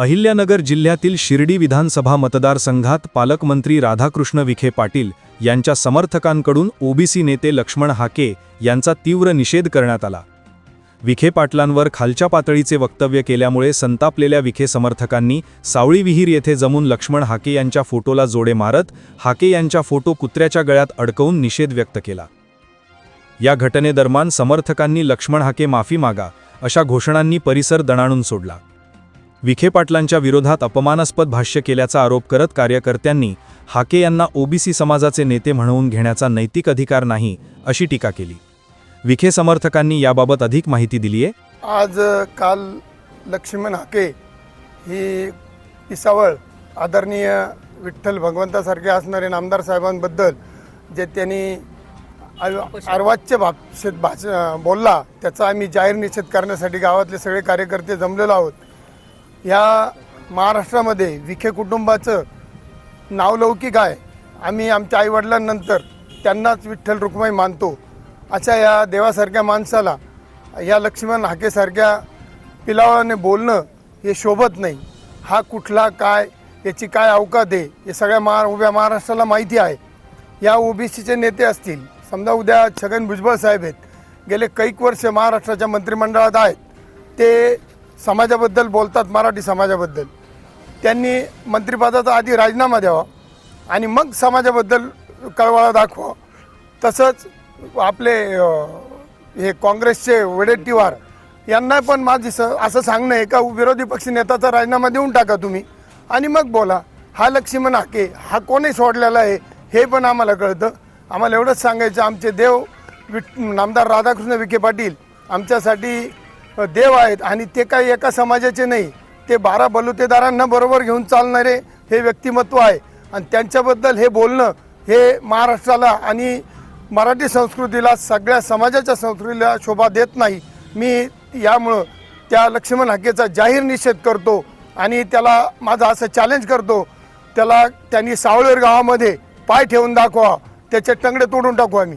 अहिल्यानगर जिल्ह्यातील शिर्डी विधानसभा मतदारसंघात पालकमंत्री राधाकृष्ण विखे पाटील यांच्या समर्थकांकडून ओबीसी नेते लक्ष्मण हाके यांचा तीव्र निषेध करण्यात आला. विखे पाटलांवर खालच्या पातळीचे वक्तव्य केल्यामुळे संतापलेल्या विखे समर्थकांनी सावळी विहीर येथे जमून लक्ष्मण हाके यांच्या फोटोला जोडे मारत हाके यांच्या फोटो कुत्र्याच्या गळ्यात अडकवून निषेध व्यक्त केला. या घटनेदरम्यान समर्थकांनी लक्ष्मण हाके माफी मागा अशा घोषणांनी परिसर दणाणून सोडला. विखे पाटलांच्या विरोधात अपमानास्पद भाष्य केल्याचा आरोप करत कार्यकर्त्यांनी हाके यांना ओबीसी समाजाचे नेते म्हणवून घेण्याचा नैतिक अधिकार नाही अशी टीका केली. विखे समर्थकांनी याबाबत अधिक माहिती दिली आहे आज काल लक्ष्मण हाके ही पिसावळ आदरणीय विठ्ठल भगवंतासारखे असणारे नामदार साहेबांबद्दल जे त्यांनी अर्वाच्य भाषेत भाष बोलला त्याचा आम्ही जाहीर निषेध करण्यासाठी गावातले सगळे कार्यकर्ते जमलेलो आहोत. या महाराष्ट्रामध्ये विखे कुटुंबाचं नावलौकिक आहे. आम्ही आमच्या आईवडिलांनंतर त्यांनाच विठ्ठल रुक्माई मानतो. अशा या देवासारख्या माणसाला या लक्ष्मण हाकेसारख्या पिलावाने बोलणं हे शोभत नाही. हा कुठला काय याची काय अवकात आहे हे सगळ्या महा उभ्या महाराष्ट्राला माहिती आहे. या ओबीसीचे नेते असतील समजा उद्या छगन भुजबळ साहेब आहेत गेले कैक वर्ष महाराष्ट्राच्या मंत्रिमंडळात आहेत ते समाजाबद्दल बोलतात मराठी समाजाबद्दल. त्यांनी मंत्रिपदाचा आधी राजीनामा द्यावा आणि मग समाजाबद्दल कळवळा दाखवा. तसंच आपले हे काँग्रेसचे वडेट्टीवार यांना पण माझी स असं सांगणं आहे का विरोधी पक्ष नेत्याचा राजीनामा देऊन टाका तुम्ही. आणि मग बोला हा लक्ष्मण हाके हा कोणी सोडलेला आहे हे पण आम्हाला कळतं. आम्हाला एवढंच सांगायचं आमचे देव विठ नामदार राधाकृष्ण विखे पाटील आमच्यासाठी देव आहेत आणि ते काही एका समाजाचे नाही. ते बारा बलुतेदारांना बरोबर घेऊन चालणारे हे व्यक्तिमत्व आहे. आणि त्यांच्याबद्दल हे बोलणं हे महाराष्ट्राला आणि मराठी संस्कृतीला सगळ्या समाजाच्या संस्कृतीला शोभा देत नाही. मी यामुळं त्या लक्ष्मण हाकेचा जाहीर निषेध करतो आणि त्याला माझं असं चॅलेंज करतो. त्याला त्यांनी सावळेर गावामध्ये पाय ठेवून दाखवा. त्याचे टंगडे तोडून टाकू आम्ही.